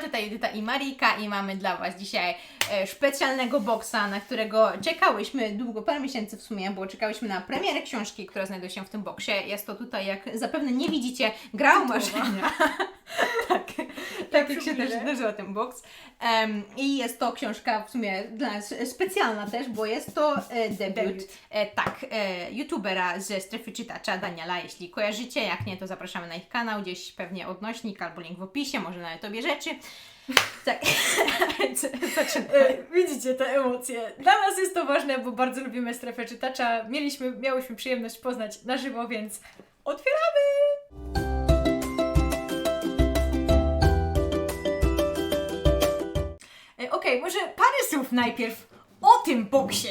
tutaj Judyta i Marika i mamy dla Was dzisiaj e, specjalnego boksa, na którego czekałyśmy długo, parę miesięcy w sumie, bo czekałyśmy na premierę książki, która znajduje się w tym boksie. Jest to tutaj, jak zapewne nie widzicie, gra o marzenia. tak, jak się też nazywa ten boks. Em, I jest to książka w sumie dla nas specjalna też, bo jest to e, debiut. E, tak, e, youtubera ze strefy czytacza, Daniela, jeśli kojarzycie, jak nie, to zapraszamy na ich kanał, gdzieś pewnie odnośnik albo link w opisie, może nawet obie rzeczy. Tak. E, Widzicie te emocje. Dla nas jest to ważne, bo bardzo lubimy strefę czytacza. Mieliśmy, miałyśmy przyjemność poznać na żywo, więc otwieramy! Okej, może parę słów najpierw o tym boksie.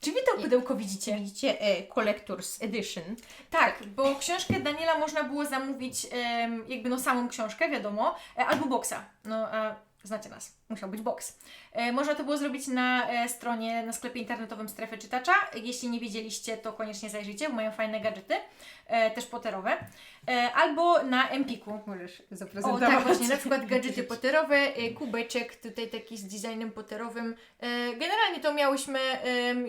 Czy wy to pudełko widzicie? Widzicie e, Collector's Edition. Tak, bo książkę Daniela można było zamówić em, jakby no samą książkę, wiadomo, e, albo boksa. No, a znacie nas, musiał być boks. E, można to było zrobić na e, stronie, na sklepie internetowym Strefy Czytacza. Jeśli nie wiedzieliście, to koniecznie zajrzyjcie, bo mają fajne gadżety, e, też poterowe. Albo na Empiku. Możesz O zaprezentować. tak, właśnie, na przykład gadżety poterowe, kubeczek tutaj taki z designem poterowym. Generalnie to miałyśmy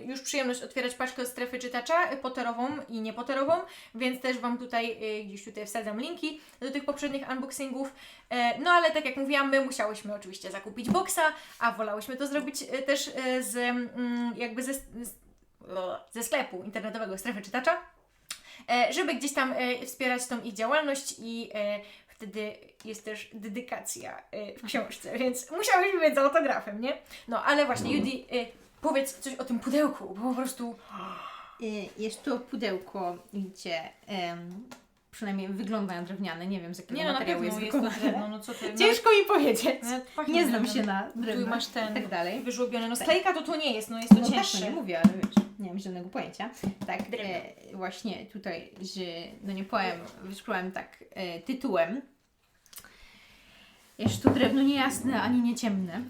już przyjemność otwierać paczkę od strefy czytacza, poterową i niepoterową, więc też Wam tutaj, gdzieś tutaj wsadzam linki do tych poprzednich unboxingów. No ale tak jak mówiłam, my musiałyśmy oczywiście zakupić boxa, a wolałyśmy to zrobić e, też e, z mm, jakby ze, ze sklepu internetowego strefy czytacza e, żeby gdzieś tam wspierać tą ich działalność i wtedy jest też dedykacja w książce, więc musiałyśmy mieć z autografem, nie? No, ale właśnie, Judy, e, powiedz coś o tym pudełku, bo po prostu... Jest to pudełko, gdzie em, przynajmniej wygląda na drewniane, nie wiem z jakiego Nie no, na materiału pewno jest jest to wykonane. drewno, no co ty... Ciężko mi powiedzieć. no, Nie znam się na drewnie. Tu masz ten tak dalej. wyżłobiony, no Tak. sklejka to to nie jest, no jest to No tak, cięższe. no nie mówię, ale wiesz, nie mam żadnego pojęcia. Tak, Drewno. e, właśnie tutaj, że, no nie powiem, wyszukałem tak e, tytułem. Jest to drewno niejasne, ani nie ciemne.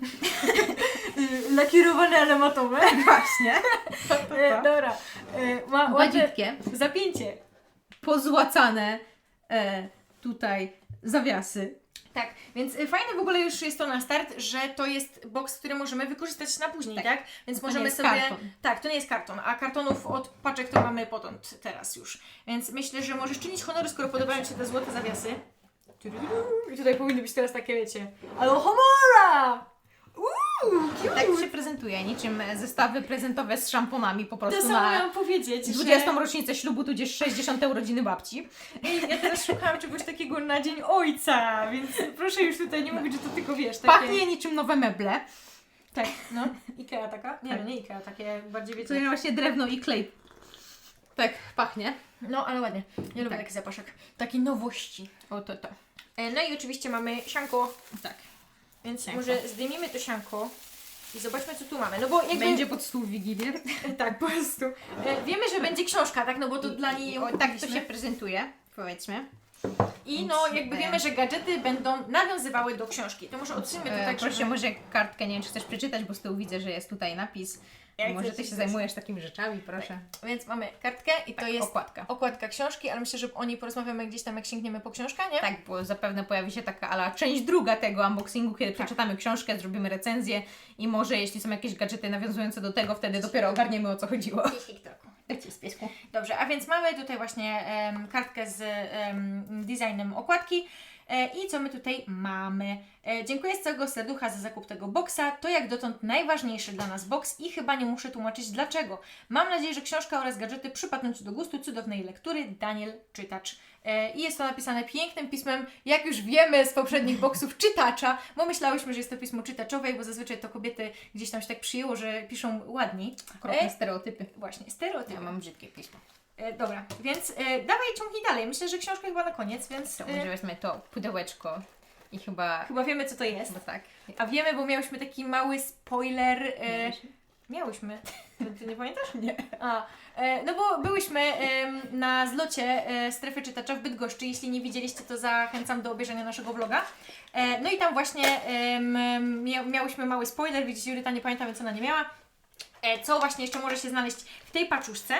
Lakierowane, ale matowe. Właśnie. E, dobra, e, ma Badzitkie, zapięcie. Pozłacane e, tutaj zawiasy. Tak, więc y, fajne w ogóle już jest to na start, że to jest box, który możemy wykorzystać na później, tak? Tak. Więc To nie możemy jest sobie. karton. Tak, to nie jest karton, a kartonów od paczek to mamy potąd teraz już. Więc myślę, że możesz czynić honory, skoro podobają Ci się te złote zawiasy. I tutaj powinny być teraz takie, wiecie. Ale homora! Cute! Tak się prezentuje, niczym zestawy prezentowe z szamponami po To prostu samo na miałam powiedzieć, 20. że... rocznicę ślubu, tudzież 60. urodziny babci. Ej, Ja teraz szukałam czegoś takiego na Dzień Ojca, więc proszę już tutaj nie mówić, że to tylko wiesz, takie... Pachnie niczym nowe meble. Tak, no. Ikea taka? Nie, Tak. no nie Ikea, takie bardziej wiecie. Tutaj właśnie drewno i klej. Tak pachnie. No, ale ładnie. Ja lubię Tak. taki zapaszek. Takiej nowości. O to to. E, No i oczywiście mamy sianko, Tak. Więc Sianko. może zdejmijmy to sianko i zobaczmy, co tu mamy. No bo jakby... Będzie pod stół Wigilię. Tak, po prostu. E, wiemy, że będzie książka, tak? No bo to dla niej O, tak to się prezentuje, powiedzmy. I no, jakby e, wiemy, że gadżety będą nawiązywały do książki. To może odsuńmy to E, tak, proszę, żeby... może kartkę, nie wiem czy chcesz przeczytać, bo z tyłu widzę, że jest tutaj napis. Ja może ty się zajmujesz takimi rzeczami, proszę. Więc mamy kartkę i to Tak, jest okładka. okładka książki, ale myślę, że o niej porozmawiamy gdzieś tam, jak sięgniemy po książkę, nie? Tak, bo zapewne pojawi się taka ala część druga tego unboxingu, kiedy Tak. przeczytamy książkę, zrobimy recenzję i może jeśli są jakieś gadżety nawiązujące do tego, wtedy dopiero ogarniemy o co chodziło. Tak. Dobrze, a więc mamy tutaj właśnie em, kartkę z em, designem okładki. E, I co my tutaj mamy? E, dziękuję z całego serducha za zakup tego boksa. To jak dotąd najważniejszy dla nas boks i chyba nie muszę tłumaczyć dlaczego. Mam nadzieję, że książka oraz gadżety przypadną Ci do gustu cudownej lektury. Daniel Czytacz. E, I jest to napisane pięknym pismem, jak już wiemy z poprzednich boksów, czytacza, bo myślałyśmy, że jest to pismo czytaczowe, bo zazwyczaj to kobiety gdzieś tam się tak przyjęło, że piszą ładniej. Okropne stereotypy. Właśnie, stereotypy. Ja mam brzydkie pismo. E, dobra, więc e, dawaj ciągnij dalej. Myślę, że książka chyba na koniec, więc To e, może weźmy to pudełeczko i chyba... chyba wiemy, co to jest. Chyba tak. A wiemy, bo miałyśmy taki mały spoiler. E, miałyśmy. Ty, ty nie pamiętasz? Nie. A, e, no bo byłyśmy em, na zlocie e, strefy czytacza w Bydgoszczy. Jeśli nie widzieliście, to zachęcam do obejrzenia naszego vloga. E, no i tam właśnie em, mia, miałyśmy mały spoiler. Widzicie, Juryta nie pamięta, więc ona nie miała. E, co właśnie jeszcze może się znaleźć w tej paczuszce.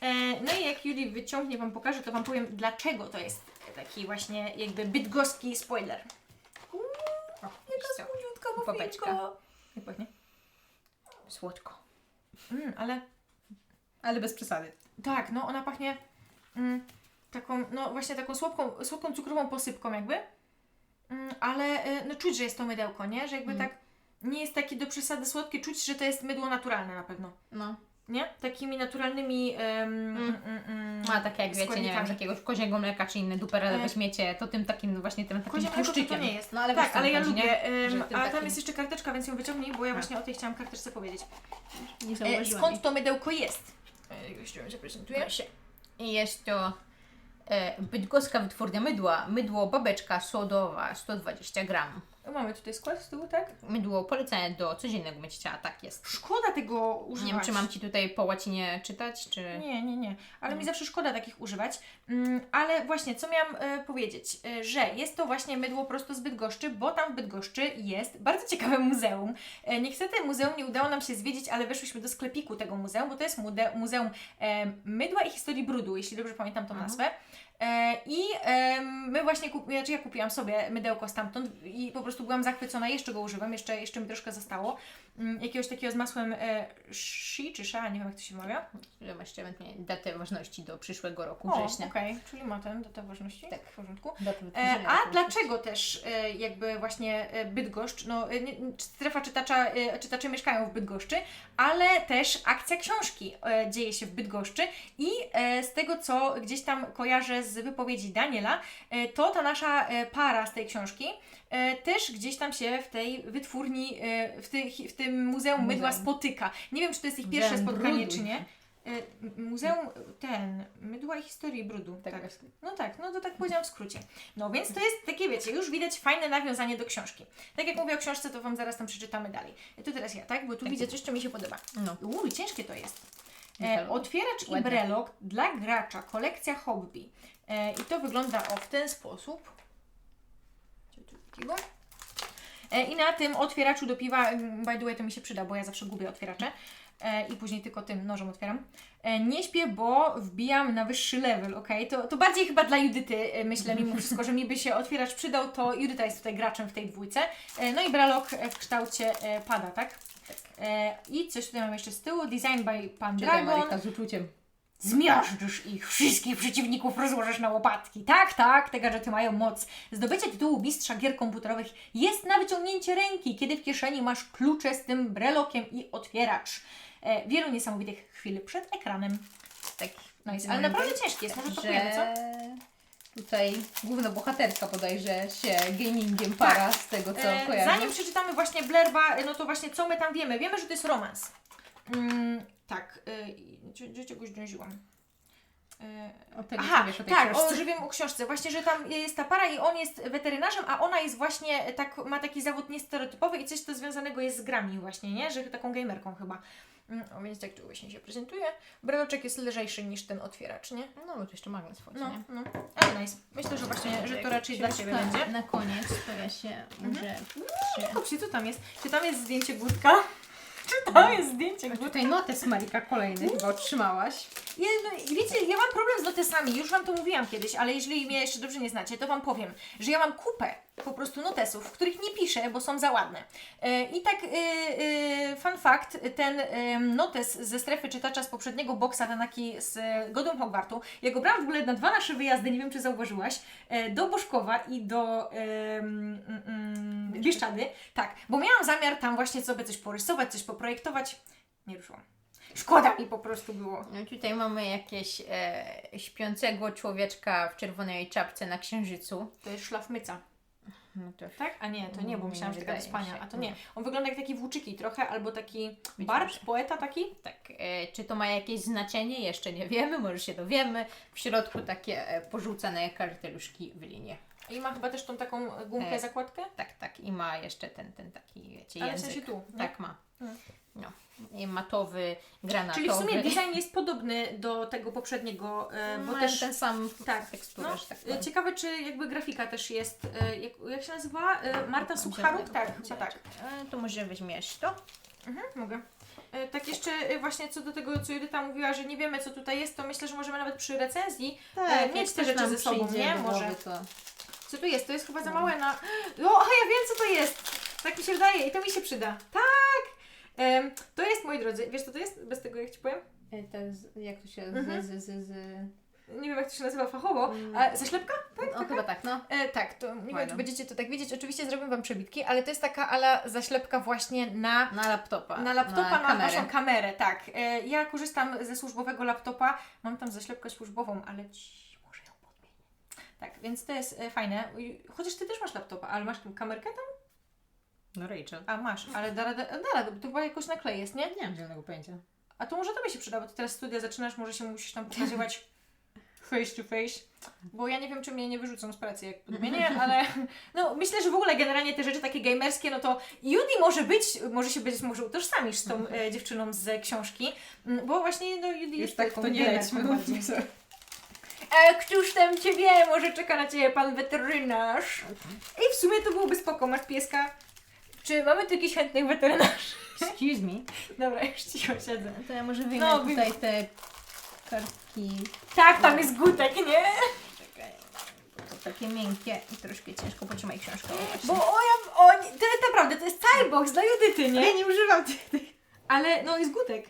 E, no i jak Juli wyciągnie, Wam pokażę, to Wam powiem, dlaczego to jest taki właśnie jakby bydgoski spoiler. Taka słodziutka Babeczka. muffinko. Jak pachnie? Słodko. Mm, ale Ale bez przesady. tak, no ona pachnie mm, taką, no właśnie taką słodką, słodką cukrową posypką jakby. Mm, ale y, no czuć, że jest to mydełko, nie? Że jakby Mm. tak nie jest takie do przesady słodkie, czuć, że to jest mydło naturalne na pewno. No. Nie? Takimi naturalnymi em, Mm. mm, mm, mm, A tak jak wiecie, nie wiem, jakiegoś koziego mleka czy inne duperele E, weźmiecie, to tym takim no właśnie tym takim Kozie to, nie jest. No ale tak, ale ja chodzi, lubię. ym, a tym tam takim- jest jeszcze karteczka, więc ją wyciągnij, bo ja A. właśnie o tej chciałam karteczce powiedzieć. Nie E, skąd to mydełko jest? E. Proszę. I jest to e, bydgoska wytwórnia mydła. Mydło babeczka sodowa 120 gram. Mamy tutaj skład z tyłu, tak? Mydło polecane do codziennego mycia, tak jest. Szkoda tego używać. Nie wiem, czy mam Ci tutaj po łacinie czytać, czy... Nie, nie, nie. Ale No. mi zawsze szkoda takich używać. Mm, ale właśnie, co miałam e, powiedzieć? E, że jest to właśnie mydło prosto z Bydgoszczy, bo tam w Bydgoszczy jest bardzo ciekawe muzeum. E, niestety muzeum nie udało nam się zwiedzić, ale weszłyśmy do sklepiku tego muzeum, bo to jest mude- Muzeum e, Mydła i Historii Brudu, jeśli dobrze pamiętam tą Mhm. nazwę. E, I my właśnie, kup- znaczy ja kupiłam sobie mydełko stamtąd i po prostu byłam zachwycona, jeszcze go używam, jeszcze, jeszcze mi troszkę zostało. Mm, jakiegoś takiego z masłem e, shi czy sha, nie wiem jak to się wymawia. Że ma jeszcze ewentualnie datę ważności do przyszłego roku O, września. okej, czyli ma ten datę ważności. Tak. w porządku. Datę E, a dlaczego też jakby właśnie Bydgoszcz, no strefa czytacza, czytacze mieszkają w Bydgoszczy, ale też akcja książki dzieje się w Bydgoszczy i z tego co gdzieś tam kojarzę z wypowiedzi Daniela, e, to ta nasza e, para z tej książki e, też gdzieś tam się w tej wytwórni, w, tych, w tym Muzeum Mydła Muzeum. spotyka. Nie wiem, czy to jest ich pierwsze Muzeum spotkanie, Brudu. czy nie. Muzeum ten, Mydła i Historii Brudu. Tak, tak. No tak, no to tak powiedziałam w skrócie. No więc to jest takie, wiecie, już widać fajne nawiązanie do książki. Tak jak mówię o książce, to Wam zaraz tam przeczytamy dalej. To teraz ja, tak? Bo tu Tak. widzę coś, co mi się podoba. No. Uuu, ciężkie to jest. E, otwieracz i brelok dla gracza, kolekcja hobby. E, I to wygląda o w ten sposób. E, I na tym otwieraczu do piwa, mm, by the way, to mi się przyda, bo ja zawsze gubię otwieracze. E, I później tylko tym nożem otwieram. Nie śpię, bo wbijam na wyższy level, ok? To, to bardziej chyba dla Judyty, myślę, mimo wszystko, że mi by się otwieracz przydał, to Judyta jest tutaj graczem w tej dwójce. No i bralok w kształcie pada, tak? I coś tutaj mam jeszcze z tyłu. Design by Pan Dragon. Marika z uczuciem. Zmiażdżysz ich, wszystkich przeciwników rozłożysz na łopatki. Tak, tak, te gadżety mają moc. Zdobycie tytułu mistrza gier komputerowych jest na wyciągnięcie ręki, kiedy w kieszeni masz klucze z tym brelokiem i otwieracz. E, wielu niesamowitych chwil przed ekranem. Tak. Nice, ale naprawdę ciężki jest, może pakujemy, co? Tutaj główna bohaterka bodajże się gamingiem para z tego, co E, kojarzę. zanim przeczytamy właśnie blerba, no to właśnie co my tam wiemy? Wiemy, że to jest romans. Mm, tak, gdzie, gdzie czegoś drążyłam? E, O tego, Aha, wiesz o tej tak, książce. o, że wiem o książce. Właśnie, że tam jest ta para i on jest weterynarzem, a ona jest właśnie, tak, ma taki zawód niestereotypowy i coś to związanego jest z grami właśnie, nie? Że taką gamerką chyba. Mm, O, więc tak właśnie się prezentuje. Breloczek jest lżejszy niż ten otwieracz, nie? No, bo to jeszcze magnes wchodzi, No, nie? no. Ale nice. Myślę, że właśnie, że to raczej dla Ciebie będzie. Na koniec to ja się może... Czy... Kup się, co tam jest? Czy tam jest zdjęcie Gutka? Czy tam jest zdjęcie A Gutka? tutaj notes Marika kolejny chyba otrzymałaś. Ja, no, wiecie, ja mam problem z notesami, już Wam to mówiłam kiedyś, ale jeżeli mnie jeszcze dobrze nie znacie, to Wam powiem, że ja mam kupę po prostu notesów, w których nie piszę, bo są za ładne. E, I tak, e, e, fun fact, ten notes ze strefy czytacza z poprzedniego boksa, ten taki z Godem Hogwartu, ja go brałam w ogóle na dwa nasze wyjazdy, nie wiem czy zauważyłaś, do Boszkowa i do e, mm, mm, Bieszczady, tak, bo miałam zamiar tam właśnie sobie coś porysować, coś poprojektować, nie ruszyłam. Szkoda mi po prostu było. No tutaj mamy jakieś e, śpiącego człowieczka w czerwonej czapce na księżycu. To jest szlafmyca. No to Tak? A nie, to nie, bo myślałam, że taka do spania. A to nie. On wygląda jak taki włóczyki trochę, albo taki barb, poeta taki. tak, e, czy to ma jakieś znaczenie? Jeszcze nie wiemy, może się dowiemy. W środku takie e, porzucane karteluszki w linię. I ma chyba też tą taką gumkę, E, zakładkę. Tak, tak. I ma jeszcze ten, ten taki, wiecie, Ale w sensie tu, nie? Tak ma. Mm. No. I matowy, granatowy. Czyli w sumie design jest podobny do tego poprzedniego, e, bo Ma też... ten sam tak, teksturę, no, że tak powiem. Ciekawe, czy jakby grafika też jest, e, jak, jak się nazywa? E, Marta Sucharuk? Tak, chyba tak. E, to może weźmiesz to. Mhm, mogę. E, Tak jeszcze e, właśnie co do tego, co Judyta mówiła, że nie wiemy co tutaj jest, to myślę, że możemy nawet przy recenzji e, mieć te rzeczy ze sobą, nie? Może. to... Co tu jest? To jest chyba za małe na... O, a ja wiem co to jest! tak mi się wydaje i to mi się przyda. Tak! To jest, moi drodzy, wiesz co to jest? Bez tego jak Ci powiem? E, To jest, jak to się Mhm. z, z, z, z... Nie wiem jak to się nazywa fachowo. Mm. A zaślepka? No chyba tak, no. E, tak, to nie wiem, Fajne. czy będziecie to tak widzieć. Oczywiście zrobię Wam przebitki, ale to jest taka ala zaślepka właśnie na, Na laptopa. na laptopa, na, kamerę. Waszą kamerę. Tak. E, ja korzystam ze służbowego laptopa. Mam tam zaślepkę służbową, ale ci może ją podmienię. Tak, więc to jest e, fajne. Chociaż Ty też masz laptopa, ale masz kamerkę tam? No Rachel. A, masz, ale da radę, da radę, bo to chyba jakoś na klej jest, nie? Nie mam zielonego pojęcia. A to może to by się przyda, bo ty teraz studia zaczynasz, może się musisz tam pokazywać face to face. Bo ja nie wiem, czy mnie nie wyrzucą z pracy, jak podmienię, ale no myślę, że w ogóle generalnie te rzeczy takie gamerskie, no to Judy może być, może się być, może utożsamisz z tą e, dziewczyną z książki, m, bo właśnie no Judy Już jest tak taką to nie lećmy. bardziej. E, któż tam cię wie, może czeka na ciebie pan weterynarz. I w sumie to byłoby spoko, masz pieska. Czy mamy tu jakichś chętnych weterynarzy? Excuse me. Dobra, już cicho siedzę. To ja może wyjmę No, tutaj te kartki. Tak, tam jest gutek, nie? Czekaj. To takie miękkie i troszkę ciężko. Potrzymaj książkę. o, Bo o, ja, o, nie- to jest naprawdę, to jest cały box dla Judyty, nie? Ja nie używam tych. Ale no jest gutek.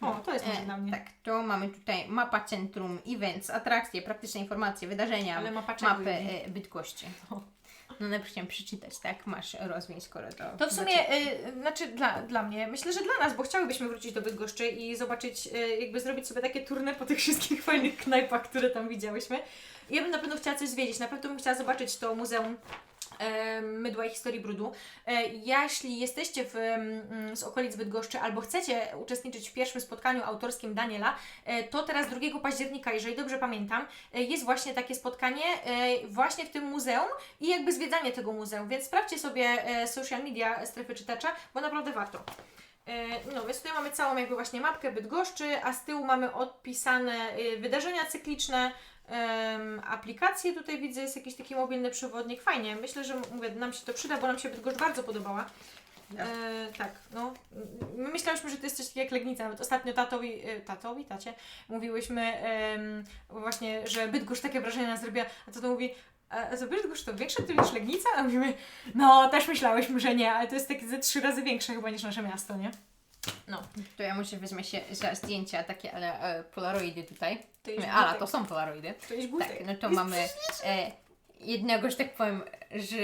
O, to jest może E, dla mnie. tak, to mamy tutaj mapa centrum, events, atrakcje, praktyczne informacje, wydarzenia, Ale mapa czego, Judy? e, Bydgoszczy. No najpierw chciałam przeczytać, tak? Masz rozwiń, skoro to... To w sumie, y, znaczy dla, dla mnie, myślę, że dla nas, bo chciałybyśmy wrócić do Bydgoszczy i zobaczyć, y, jakby zrobić sobie takie turne po tych wszystkich fajnych knajpach, które tam widziałyśmy. Ja bym na pewno chciała coś zwiedzić, na pewno bym chciała zobaczyć to muzeum mydła i historii brudu. E, jeśli jesteście w, z okolic Bydgoszczy albo chcecie uczestniczyć w pierwszym spotkaniu autorskim Daniela, e, to teraz 2 października, jeżeli dobrze pamiętam, e, jest właśnie takie spotkanie właśnie w tym muzeum i jakby zwiedzanie tego muzeum, więc sprawdźcie sobie social media strefy czytacza, bo naprawdę warto. No, więc tutaj mamy całą jakby właśnie mapkę Bydgoszczy, a z tyłu mamy odpisane wydarzenia cykliczne, em, aplikacje tutaj widzę, jest jakiś taki mobilny przewodnik, fajnie, myślę, że mówię, nam się to przyda, bo nam się Bydgoszcz bardzo podobała. Tak. E, tak, no. My myślałyśmy, że to jest coś takiego jak Legnica. Nawet ostatnio tatowi, e, tatowi, tacie, mówiłyśmy em, właśnie, że Bydgoszcz takie wrażenie nas zrobiła, a tato mówi, a a to Bydgoszcz to większe to niż Legnica? A mówimy, no też myślałyśmy, że nie, ale to jest takie ze trzy razy większe chyba niż nasze miasto, nie? No. To ja muszę wezmę się za zdjęcia takie, ale e, polaroidy tutaj. To jest Ala, to są polaroidy. To jest Tak, gutek. no to mamy e, jednego, że tak powiem, że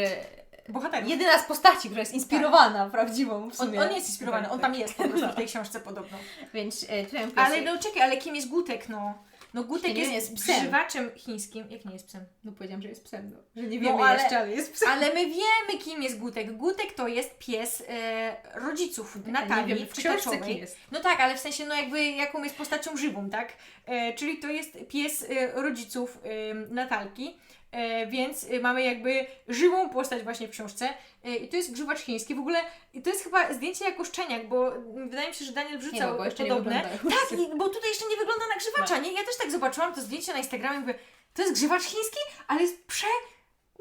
Bohater. jedyna z postaci, która jest inspirowana prawdziwą w On, sumie. on jest inspirowany, on tam jest po prostu w tej książce podobno. Więc e, tutaj mam Ale no czekaj, ale kim jest Gutek, no? No Gutek Nie, jest, jest grzywaczem chińskim. Jak nie jest psem? No powiedziałam, że jest psem, no. Że nie No, wiemy ale- jeszcze, ale jest psem. Ale my wiemy, kim jest Gutek. Gutek to jest pies e, rodziców nie Natalii wiemy w Czytaczowej. jest. No tak, ale w sensie, no jakby jaką jest postacią żywą, tak? E, czyli to jest pies e, rodziców e, Natalki. E, więc e, mamy jakby żywą postać właśnie w książce. E, I to jest grzywacz chiński. W ogóle to jest chyba zdjęcie jako szczeniak, bo mm, wydaje mi się, że Daniel Nie, wrzucał no, bo jeszcze nie podobne. tak, bo tutaj jeszcze nie wygląda na grzywacza, nie? Ja też tak zobaczyłam to zdjęcie na Instagramie i mówię, to jest grzywacz chiński, ale jest prze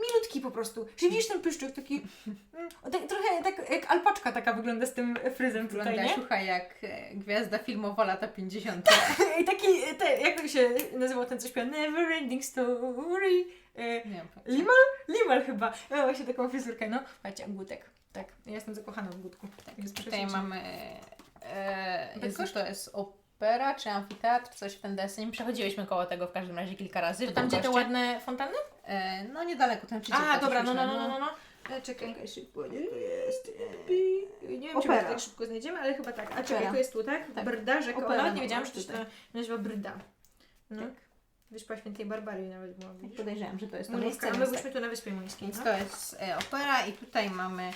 milutki po prostu. Że widzisz ten pyszczek taki, mm, tak, trochę tak jak alpaczka taka wygląda z tym fryzem tutaj, Wygląda, nie? słuchaj, jak e, gwiazda filmowa lata 50. I taki, te, jak się nazywał ten coś? Never ending story. E, Nie. Limal? Limal chyba. Miał właśnie taką fryzurkę, no. Patrzcie, Gutek. Tak, ja jestem zakochana w Gutku. Tak, Tutaj mamy. E, Jezu, to jest opera czy amfiteatr, coś w ten deseń. Przechodziłyśmy koło tego w każdym razie kilka razy. To tam, gdzie te ładne fontanny? E, no niedaleko, tam przy A, dobra, no, no, no, no, no. E, czekaj. Czekaj szybko, gdzie to jest? Nie wiem, czy Opera. my tak szybko znajdziemy, ale chyba tak. A Opera. czekaj, to jest tu, tak? Tak. Brda, rzeka. Opera, O, nawet nie no, wiedziałam, że to się tutaj. nazywa Brda. No. Tak. Wyspa Świętej Barbarii nawet była, widzisz? Podejrzewam, że to jest to No, miejsce. a my więc byliśmy tu na Wyspie Mońskiej, Więc no. to jest e, opera i tutaj mamy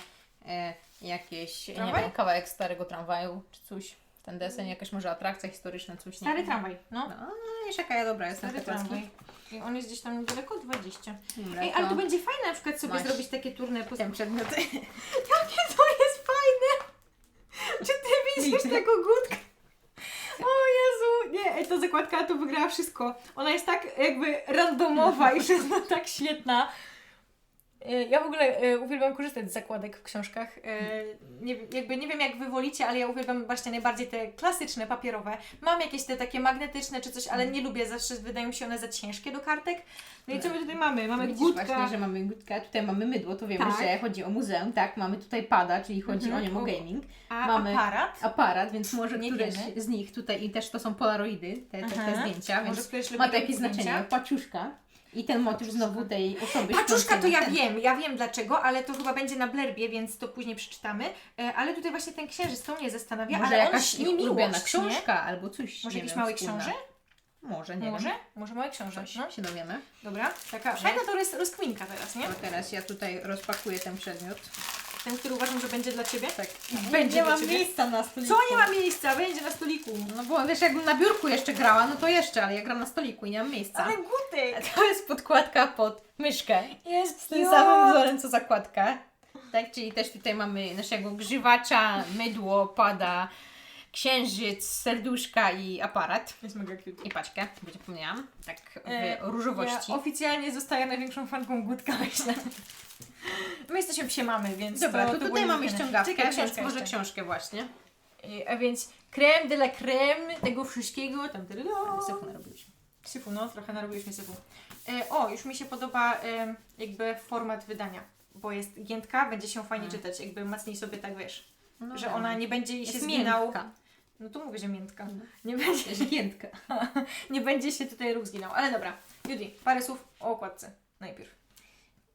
e, jakieś, nie Tramwaj? wiem, kawałek starego tramwaju czy coś. Ten deseń, jakaś może atrakcja historyczna, coś. nie Stary wiem. tramwaj, no. No, no jeszcze jaka ja dobra jestem Stary tramwaj. I on jest gdzieś tam niedaleko, 20. Dobra, Ej, ale to to będzie fajne na przykład sobie Masz. zrobić takie turne po. Jakie to jest fajne! Czy ty widzisz Widzę. tego gutka? O Jezu! Nie, ej, ta zakładka to wygrała wszystko. Ona jest tak jakby randomowa i wszystko tak świetna. E, Ja w ogóle e, uwielbiam korzystać z zakładek w książkach. E, Nie, wiem- jakby nie wiem jak wy wolicie, ale ja uwielbiam właśnie najbardziej te klasyczne, papierowe. Mam jakieś te takie magnetyczne czy coś, ale nie lubię, zawsze wydają mi się one za ciężkie do kartek. No i co my tutaj mamy? Mamy Widzisz gutka. właśnie, że mamy gutka, tutaj mamy mydło, to wiemy, Tak. że chodzi o muzeum, tak, mamy tutaj pada, czyli chodzi Mhm. o niemo O. gaming, A mamy aparat? aparat, więc może Nie któreś wiemy. z nich tutaj, i też to są polaroidy, te, te, te zdjęcia, Może więc ma to jakieś znaczenie, paczuszka i ten motyw znowu tej osoby Paczuszka to ja śpiącej ten- wiem, ja wiem dlaczego, ale to chyba będzie na blerbie, więc to później przeczytamy. E, Ale tutaj właśnie ten księżyc, to mnie zastanawia, Może ale on jakaś śni ich ulubiona miłość, nie? książka albo coś, Może nie jakiś wiem, mały książę? Może, nie Może? wiem. Może mały książę, Coś no. się dowiemy. Dobra, taka fajna to jest rozkminka teraz, nie? To teraz ja tutaj rozpakuję ten przedmiot. Ten, który uważam, że będzie dla Ciebie. Tak. Będzie nie dla mam ciebie. miejsca na stoliku. Co nie ma miejsca? Będzie na stoliku. No bo wiesz, jakbym na biurku jeszcze grała, no to jeszcze, ale ja gram na stoliku i nie mam miejsca. Ale guty! To jest podkładka pod myszkę. Jest Z tym samym wzorem co zakładka. Tak, czyli też tutaj mamy naszego grzywacza, mydło, pada, księżyc, serduszka i aparat. Jest mega cute. I paczkę, bo zapomniałam. Tak w E, różowości. Ja oficjalnie zostaję największą fanką Gutka, myślę. My jesteśmy psie mamy, więc Dobra, to, to to tutaj mamy ściągawkę, Czekaj, książkę może jeszcze. książkę właśnie. E, A więc creme de la creme tego wszystkiego. Tam, tam, Syfu narobiliśmy. Syfu, no, trochę narobiliśmy syfu. E, o, już mi się podoba e, jakby format wydania, bo jest giętka, będzie się fajnie Mm. czytać, jakby mocniej sobie tak wiesz, No że dobra. ona nie będzie się miękka. No to mówię, że miętka. Mhm. Nie będzie, giętka. nie będzie się tutaj ruch zginał, ale dobra. Judy, parę słów o okładce najpierw.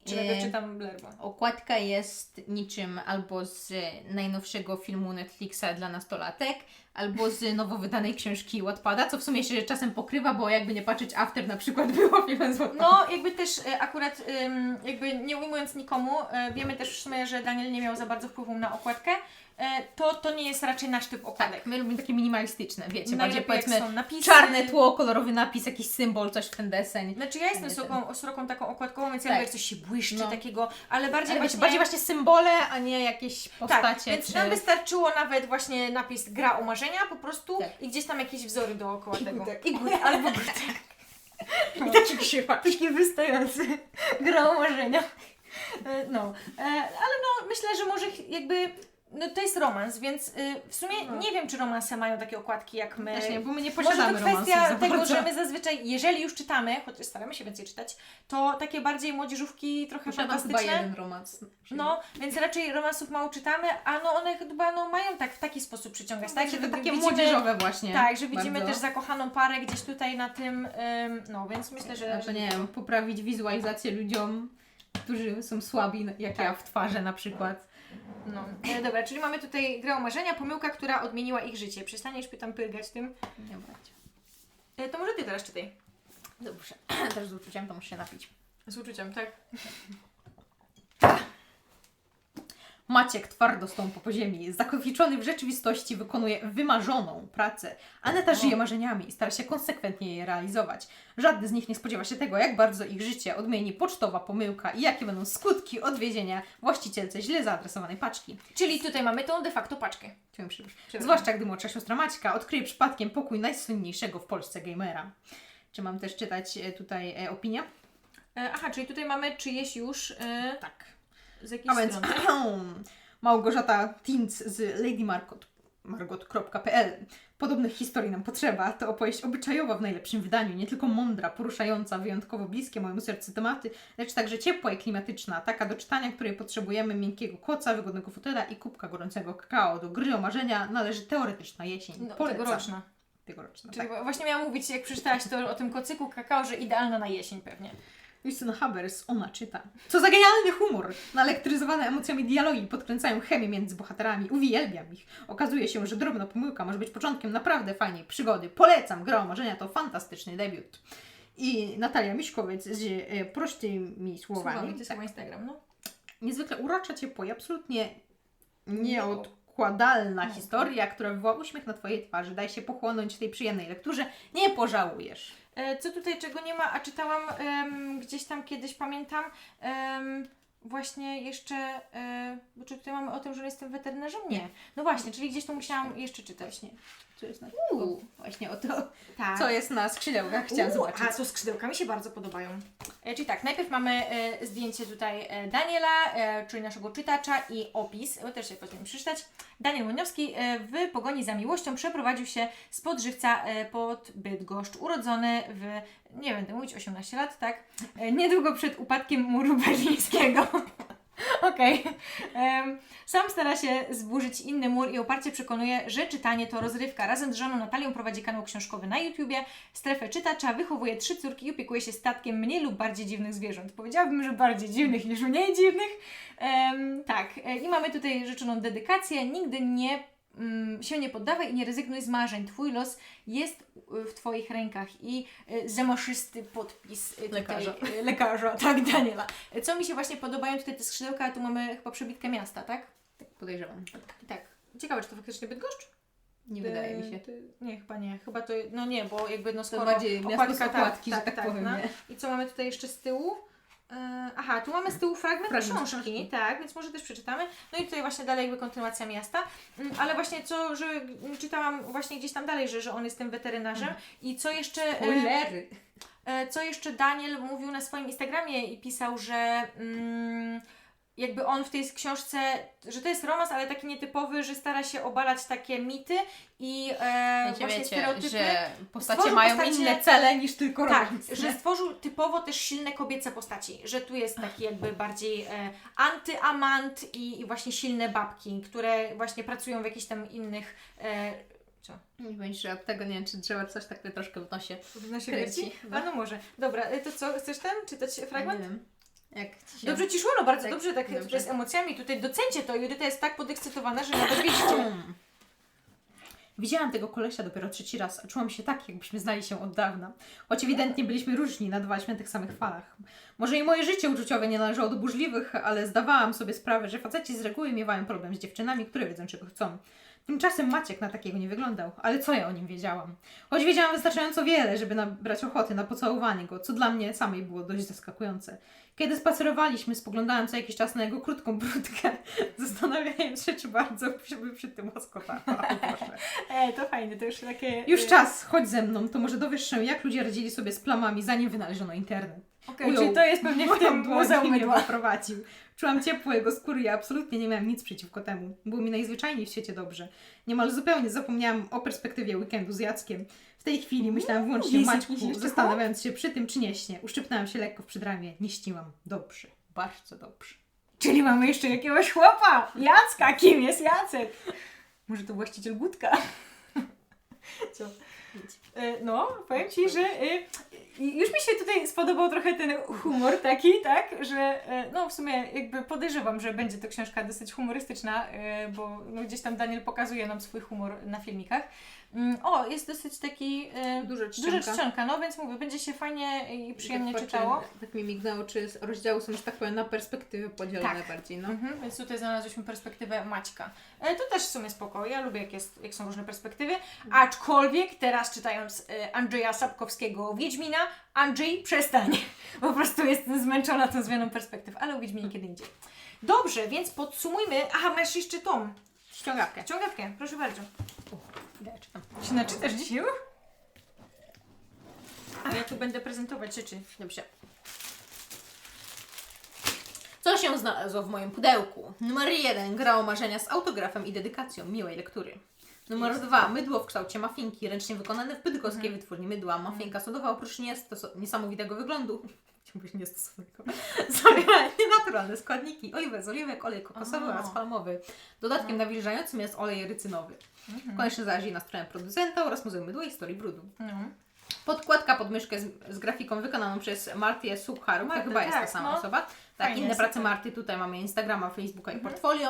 Czy e... czytam blerba? Okładka jest niczym albo z najnowszego filmu Netflixa dla nastolatek, albo z nowo wydanej książki Wattpada, co w sumie się czasem pokrywa, bo jakby nie patrzeć, After na przykład było filmem z Wattpada. No, jakby też e, akurat, jakby nie ujmując nikomu, e, wiemy też w sumie, że Daniel nie miał za bardzo wpływu na okładkę. E, to, to nie jest raczej nasz typ okładek. Tak, my lubimy takie minimalistyczne, wiecie, bardziej Najlepiej jak powiedzmy są napisy. czarne tło, kolorowy napis, jakiś symbol, coś w ten deseń. Znaczy ja jestem sroką, sroką taką okładkową, więc ja Tak. lubię jak coś się błyszczy No. takiego, ale bardziej Ale właśnie... bardziej właśnie symbole, a nie jakieś tak, postacie. więc czy... nam wystarczyło nawet właśnie napis gra o marzenia po prostu Tak. i gdzieś tam jakieś wzory dookoła I tego. gutek. I gut, albo gutek. I taki krzywacz. Taki wystający. Gra o marzenia. E, No, e, ale no myślę, że może jakby... No to jest romans, więc y, w sumie No. nie wiem, czy romanse mają takie okładki jak my. Właśnie, bo my nie Może to posiadamy kwestia tego, że my zazwyczaj, jeżeli już czytamy, chociaż staramy się więcej czytać, to takie bardziej młodzieżówki trochę Posiadam chyba fantastyczne. jeden romans. No, więc raczej romansów mało czytamy, a no one chyba no, mają tak w taki sposób przyciągać, tak? że to takie widzimy- młodzieżowe właśnie. Tak, że widzimy bardzo. też zakochaną parę gdzieś tutaj na tym, ym, no więc myślę, że... Znaczy, nie wiem, poprawić wizualizację ludziom, którzy są słabi, jak ja w twarzy na przykład. No. E, dobra, czyli mamy tutaj grę o marzenia, pomyłka, która odmieniła ich życie. Przestaniesz pytam pyrgać tym. Nie bać. E, to może Ty teraz czytaj. Dobrze. Też z uczuciem to muszę się napić. Z uczuciem, tak? Maciek twardo stąpa po ziemi, zakotwiczony w rzeczywistości wykonuje wymarzoną pracę. Aneta żyje marzeniami i stara się konsekwentnie je realizować. Żadny z nich nie spodziewa się tego, jak bardzo ich życie odmieni pocztowa pomyłka i jakie będą skutki odwiezienia właścicielce źle zaadresowanej paczki. Czyli tutaj mamy tą de facto paczkę. Przybyć. Przepraszam. Zwłaszcza gdy młodsza siostra Maćka odkryje przypadkiem pokój najsłynniejszego w Polsce gamera. Czy mam też czytać e, tutaj e, opinię? E, aha, czyli tutaj mamy czyjeś już e, Tak. Z jakiejś A więc. Małgorzata Tinc z Lady Margot, margot.pl. Podobnych historii nam potrzeba. To opowieść obyczajowa w najlepszym wydaniu, nie tylko mądra, poruszająca, wyjątkowo bliskie mojemu sercu tematy, lecz także ciepła i klimatyczna, taka do czytania, której potrzebujemy miękkiego koca, wygodnego fotela i kubka gorącego kakao. Do gry o marzenia należy teoretyczna jesień. No, Polecam. tegoroczna. Tegoroczna, Czyli tak. właśnie miałam mówić, jak przeczytałaś to o tym kocyku kakao, że idealna na jesień pewnie. Justyna Habers, ona czyta. Co za genialny humor! Naelektryzowane emocjami dialogi podkręcają chemię między bohaterami. Uwielbiam ich. Okazuje się, że drobna pomyłka może być początkiem naprawdę fajnej przygody. Polecam! Gra o marzenia to fantastyczny debiut. I Natalia Miśkowiec z e, prostymi słowami. Słowami, to jest Tak. Instagram, no. Niezwykle urocza, ciepła i absolutnie Nie- nieodkładalna No. historia, która wywoła uśmiech na Twojej twarzy. Daj się pochłonąć tej przyjemnej lekturze. Nie pożałujesz. E, Co tutaj czego nie ma, a czytałam gdzieś tam kiedyś, pamiętam, właśnie jeszcze, e, bo czy tutaj mamy o tym, że jestem weterynarzem? Nie. No właśnie, czyli gdzieś to musiałam jeszcze czytać. Nie. Co jest na Uuu. Właśnie o to, Tak. co jest na skrzydełkach, chciałam Uuu, zobaczyć. A to skrzydełka mi się bardzo podobają. E, czyli tak, najpierw mamy e, zdjęcie tutaj e, Daniela, e, czyli naszego czytacza i opis, bo też się pozwolę przeczytać. Daniel Moniowski e, w pogoni za miłością przeprowadził się spod żywca e, pod Bydgoszcz, urodzony w, nie będę mówić, 18 lat, tak? E, niedługo przed upadkiem muru berlińskiego. Okej. Em, Sam stara się zburzyć inny mur i oparcie przekonuje, że czytanie to rozrywka. Razem z żoną Natalią prowadzi kanał książkowy na YouTubie, strefę czytacza, wychowuje trzy córki i opiekuje się statkiem mniej lub bardziej dziwnych zwierząt. Powiedziałabym, że bardziej dziwnych niż mniej dziwnych. Em, tak, e, i mamy tutaj rzeczoną dedykację. Nigdy nie się nie poddawaj i nie rezygnuj z marzeń. Twój los jest w Twoich rękach. I y, zamaszysty podpis y, tutaj, Lekarza. y, lekarza, tak, Daniela. Co mi się właśnie podobają tutaj te skrzydełka, tu mamy chyba przebitkę miasta, tak? Podejrzewam. Tak. Ciekawe, czy to faktycznie Bydgoszcz? Nie wydaje mi się. Ty- Nie, chyba nie. Chyba to, no nie, bo jakby no To skoro bardziej miasto z okładki, tak, tak, tak, tak, powiem. no. I co mamy tutaj jeszcze z tyłu? E, aha, tu mamy z tyłu fragment, Fragment książki, książki. tak, więc może też przeczytamy. No i tutaj właśnie dalej jakby kontynuacja miasta. Mm, Ale właśnie co, że mm, czytałam właśnie gdzieś tam dalej, że, że on jest tym weterynarzem. I co jeszcze... e, Spoilery. E, Co jeszcze Daniel mówił na swoim Instagramie i pisał, że mm, jakby on w tej książce, że to jest romans, ale taki nietypowy, że stara się obalać takie mity i e, Wiecie, właśnie wiecie, stereotypy. że postacie Stworzył mają postacie- inne cele niż tylko Tak, romans. że stworzył typowo też silne kobiece postaci, że tu jest taki jakby bardziej e, antyamant i, i właśnie silne babki, które właśnie pracują w jakichś tam innych e, co? Nie będziesz, że od tego nie wiem, czy drzewa coś tak troszkę w nosie. W się Kręci. A no może. Dobra, e, to co, chcesz ten czytać fragment? Nie wiem. Jak ci się... Dobrze ci szło, no bardzo Tak, dobrze, tak dobrze. tutaj z emocjami. Tutaj docencie to, Judyta jest tak podekscytowana, że nawet widzicie. Widziałam tego kolesia dopiero trzeci raz, a czułam się tak, jakbyśmy znali się od dawna. Choć ewidentnie byliśmy różni, nadawaliśmy na tych samych falach. Może i moje życie uczuciowe nie należało do burzliwych, ale zdawałam sobie sprawę, że faceci z reguły miewają problem z dziewczynami, które wiedzą czego chcą. Tymczasem Maciek na takiego nie wyglądał, ale co ja o nim wiedziałam? Choć wiedziałam wystarczająco wiele, żeby nabrać ochoty na pocałowanie go, co dla mnie samej było dość zaskakujące. Kiedy spacerowaliśmy, spoglądałam co jakiś czas na jego krótką brudkę, zastanawiając się, czy bardzo by przy tym łaskotała. Boże. E, to fajne, to już takie... Już e, czas, chodź ze mną, to może dowiesz się, jak ludzie radzili sobie z plamami, zanim wynaleziono internet. Okej, Ujął czyli to jest pewnie w tym muzeum mnie mydła. poprowadził. Czułam ciepło jego skóry i absolutnie nie miałam nic przeciwko temu. Było mi najzwyczajniej w świecie dobrze. Niemal zupełnie zapomniałam o perspektywie weekendu z Jackiem. W tej chwili myślałam wyłącznie o Maćku, jeszcze zastanawiając się przy tym, czy nie śnie. Uszczypnęłam się lekko w przedramię. Nie śniłam. Dobrze. Bardzo dobrze. Czyli mamy jeszcze jakiegoś chłopa! Jacka! Kim jest Jacek? Może to właściciel Gutka? Co? E, No, powiem Ci, że e, już mi się tutaj spodobał trochę ten humor taki, tak, że e, no w sumie jakby podejrzewam, że będzie to książka dosyć humorystyczna, e, bo no, gdzieś tam Daniel pokazuje nam swój humor na filmikach. Mm, O, jest dosyć taki e, Duża duża czcionka, no więc mówię, będzie się fajnie i przyjemnie tak czytało. Patrzę, tak mi mignęło, czy z rozdziału są, że tak powiem, na perspektywy podzielone Tak. bardziej, no. Mhm, więc tutaj znalazłyśmy perspektywę Maćka. E, to też w sumie spoko. Ja lubię, jak, jest, jak są różne perspektywy. Aczkolwiek teraz czytając e, Andrzeja Sapkowskiego Wiedźmina, Andrzej, przestań. Po prostu jestem zmęczona tą zmianą perspektyw, ale o Wiedźminie kiedy indziej. Dobrze, więc podsumujmy. Aha, masz jeszcze tom. Ściągawkę. Ściągawkę, proszę bardzo. Czytam. Się naczytasz dzisiaj? A ja tu będę prezentować rzeczy. Dobrze. Co się znalazło w moim pudełku? Numer jeden. Gra o marzenia z autografem i dedykacją miłej lektury. Numer dwa. Mydło w kształcie mafinki, ręcznie wykonane w bydgoskiej wytwórni mydła. Mafinka sodowa oprócz niesamowitego wyglądu chciałbyś niestosownego. Zawiera nienaturalne składniki. Oliwę z oliwek, olej kokosowy oraz palmowy. Dodatkiem nawilżającym jest olej rycynowy. Koniecznie zależy na stronę producenta oraz Muzeum Mydła i Historii Brudu. No. Podkładka pod myszkę z, z grafiką wykonaną przez Martię Subharu, to Martę, chyba jest ta tak, sama no. osoba. Tak, Fajnie, inne prace. Marty, tutaj mamy Instagrama, Facebooka Mhm. i portfolio.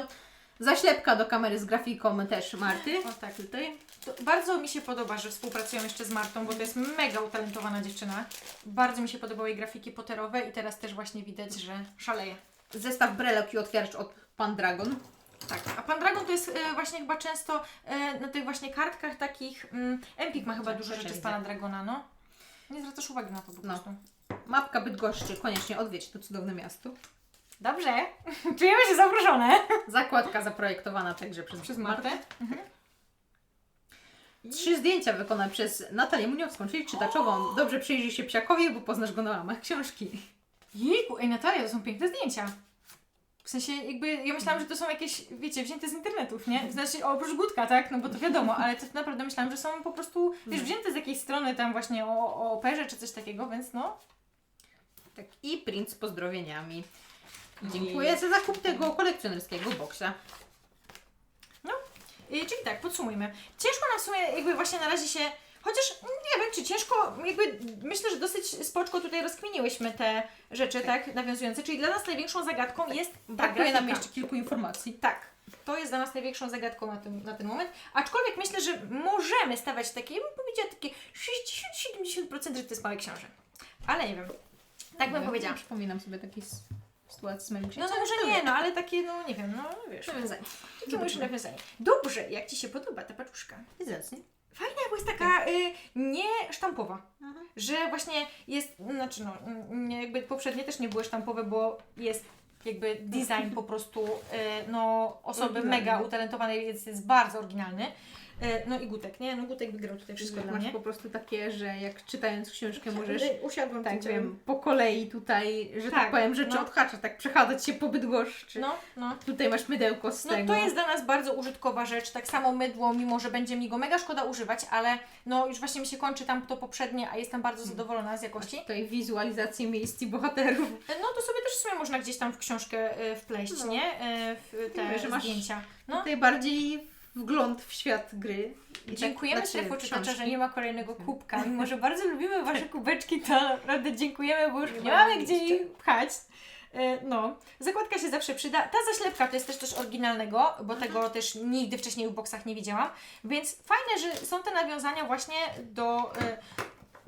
Zaślepka do kamery z grafiką też Marty. O tak, tutaj. To bardzo mi się podoba, że współpracują jeszcze z Martą, bo to jest mega utalentowana dziewczyna. Bardzo mi się podobały jej grafiki poterowe i teraz też właśnie widać, że szaleje. Zestaw brelok i otwieracz od Pan Dragon. Tak, a Pan Dragon to jest e, właśnie chyba często e, na tych właśnie kartkach takich. Mm, Empik ma chyba Tak, dużo też rzeczy z widzę. Pana Dragona, no. Nie zwracasz uwagi na to po No. prostu. Mapka Bydgoszczy, koniecznie odwiedź to cudowne miasto. Dobrze. Czujemy się zaproszone. Zakładka zaprojektowana także przez, Przez Martę. Trzy zdjęcia wykonane przez Natalię Muniowską, czyli czytaczową. Dobrze przyjrzyj się psiakowi, bo poznasz go na łamach książki. Jejku, ej Natalia, to są piękne zdjęcia. W sensie jakby, ja myślałam, że to są jakieś, wiecie, wzięte z internetów, nie? Znaczy, oprócz Gutka, tak? No bo to wiadomo, ale to naprawdę myślałam, że są po prostu, wiesz, wzięte z jakiejś strony tam właśnie o, o operze czy coś takiego, więc no. Tak. I print z pozdrowieniami. Dziękuję za zakup tego kolekcjonerskiego boksa. Y, czyli tak, podsumujmy. Ciężko nam w sumie jakby właśnie na razie się, chociaż nie wiem, czy ciężko, jakby myślę, że dosyć spoczko tutaj rozkminiłyśmy te rzeczy, tak, nawiązujące, czyli dla nas największą zagadką jest ta Brakuje nam jeszcze kilku informacji. Tak. To jest dla nas największą zagadką na ten, na ten moment. Aczkolwiek myślę, że możemy stawiać takie, ja bym powiedziała takie 60-70%, że to jest mały książę. Ale nie wiem. Tak bym powiedziała. nie Przypominam sobie takiej s- sytuacji z moim No, księciem. no może nie, no ale takie, no nie wiem, no wiesz. Nawiązanie. Takie może nawiązanie. Dobrze, jak Ci się podoba ta paczuszka? Zacnie. Fajna, bo jest taka y, nie sztampowa. Mhm. Że właśnie jest, znaczy no, jakby poprzednie też nie były sztampowe, bo jest jakby design po prostu y, no, osoby mega utalentowanej, więc jest bardzo oryginalny. Y, no i Gutek, nie? No Gutek wygrał tutaj wszystko dla Masz mnie. po prostu takie, że jak czytając książkę możesz Y, Usiadłam tak wiem, po kolei tutaj, że tak, Tak, powiem, rzeczy no. odhaczać, tak przechadzać się po Bydgoszczy. No, no. Tutaj masz mydełko z No tego. to jest dla nas bardzo użytkowa rzecz, tak samo mydło, mimo że będzie mi go mega szkoda używać, ale no już właśnie mi się kończy tam to poprzednie, a jestem bardzo zadowolona z jakości. Masz tutaj wizualizację miejsc i bohaterów. No to sobie też w sumie można gdzieś tam w książkę e, wpleść, No. nie? E, W te Mówię, że masz zdjęcia. No. Tutaj bardziej wgląd w świat gry. I Dziękujemy tak, znaczy, Czytacza, że nie ma kolejnego kubka. Mimo, że bardzo lubimy Wasze kubeczki, to naprawdę dziękujemy, bo już nie Nie mamy ma gdzie jej pchać. E, No, zakładka się zawsze przyda. Ta zaślepka to jest też coś oryginalnego, bo tego też nigdy wcześniej w boksach nie widziałam. Więc fajne, że są te nawiązania właśnie do, e,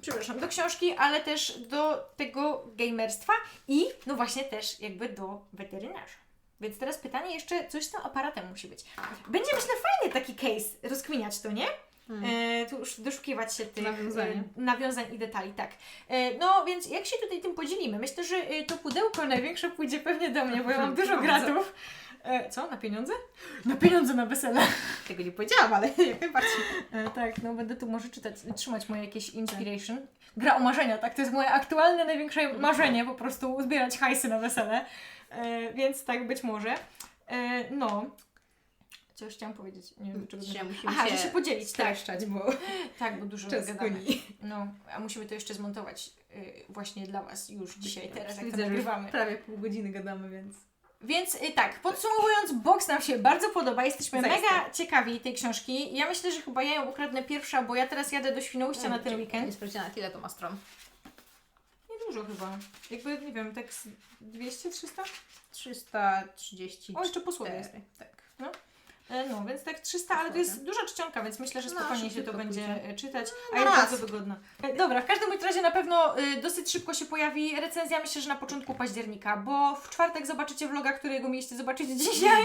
przepraszam, do książki, ale też do tego gamerstwa i no właśnie też jakby do weterynarza. Więc teraz pytanie jeszcze, coś z tym aparatem musi być. Będzie myślę fajny taki case, rozkminiać to, nie? E, tu już doszukiwać się tych Nawiązań. e, nawiązań i detali, tak. E, no więc jak się tutaj tym podzielimy? Myślę, że e, to pudełko największe pójdzie pewnie do mnie, bo ja mam dużo gratów. E, co? Na pieniądze? Na pieniądze na wesele. Tego nie powiedziałam, ale jak najbardziej. E, tak, no będę tu może czytać, trzymać moje jakieś inspiration. Gra o marzenia, tak? To jest moje aktualne największe marzenie, po prostu zbierać hajsy na wesele. E, więc tak być może. E, no. Co już chciałam powiedzieć? Nie wiem, czego Dzisiaj musimy Aha, się że się podzielić, tak. streszczać, bo Tak, bo dużo czas gadamy. goni. No, a musimy to jeszcze zmontować y, właśnie dla Was już dzisiaj, teraz jak to Widzę, że już nagrywamy. prawie pół godziny gadamy, więc... Więc y, tak, podsumowując, box nam się bardzo podoba, jesteśmy Zaiste. mega ciekawi tej książki. Ja myślę, że chyba ja ją ukradnę pierwsza, bo ja teraz jadę do Świnoujścia na ten Nie weekend. sprawdziłam, ile to ma stron. Niedużo chyba. Jakby, nie wiem, tak z 200, 300? 330. O, jeszcze posłowie jest. Tak. E, No, więc tak 300, ale to jest duża czcionka, więc myślę, że No, spokojnie się to szybciutko będzie pójdzie. e, czytać, a na jest raz. bardzo wygodna. E, Dobra, w każdym bądź razie na pewno y, dosyć szybko się pojawi recenzja, myślę, że na początku października, bo w czwartek zobaczycie vloga, którego mieliście zobaczyć dzisiaj,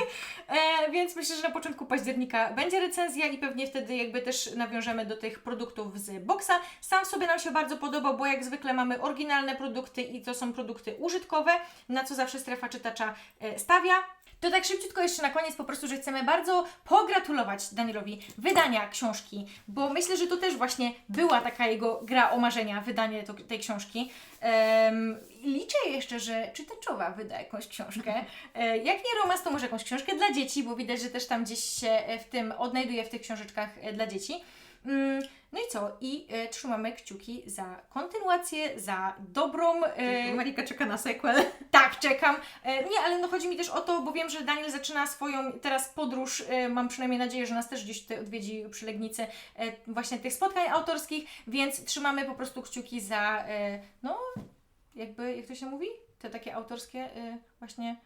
e, więc myślę, że na początku października będzie recenzja i pewnie wtedy jakby też nawiążemy do tych produktów z boxa. Sam sobie nam się bardzo podobał, bo jak zwykle mamy oryginalne produkty i to są produkty użytkowe, na co zawsze strefa czytacza e, stawia. To tak szybciutko jeszcze na koniec po prostu, że chcemy bardzo pogratulować Danielowi wydania książki, bo myślę, że to też właśnie była taka jego gra o marzenia, wydanie to, tej książki. Em, liczę jeszcze, że czytaczowa wyda jakąś książkę. E, jak nie romans, to może jakąś książkę dla dzieci, bo widać, że też tam gdzieś się e, w tym odnajduje w tych książeczkach e, dla dzieci. Mm, No i co? I e, trzymamy kciuki za kontynuację, za dobrą. E, Marika czeka na sequel. tak, czekam. E, nie, ale no chodzi mi też o to, bo wiem, że Daniel zaczyna swoją teraz podróż. E, mam przynajmniej nadzieję, że nas też gdzieś tutaj odwiedzi przy Legnicy e, właśnie tych spotkań autorskich, więc trzymamy po prostu kciuki za, e, no, jakby, jak to się mówi? Te takie autorskie e, właśnie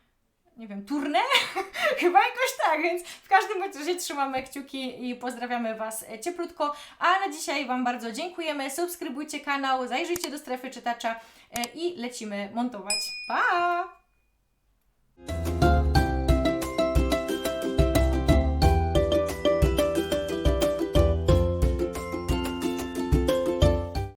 nie wiem, tournée? Chyba jakoś tak, więc w każdym razie trzymamy kciuki i pozdrawiamy Was e, cieplutko. A na dzisiaj Wam bardzo dziękujemy. Subskrybujcie kanał, zajrzyjcie do strefy czytacza e, i lecimy montować. Pa!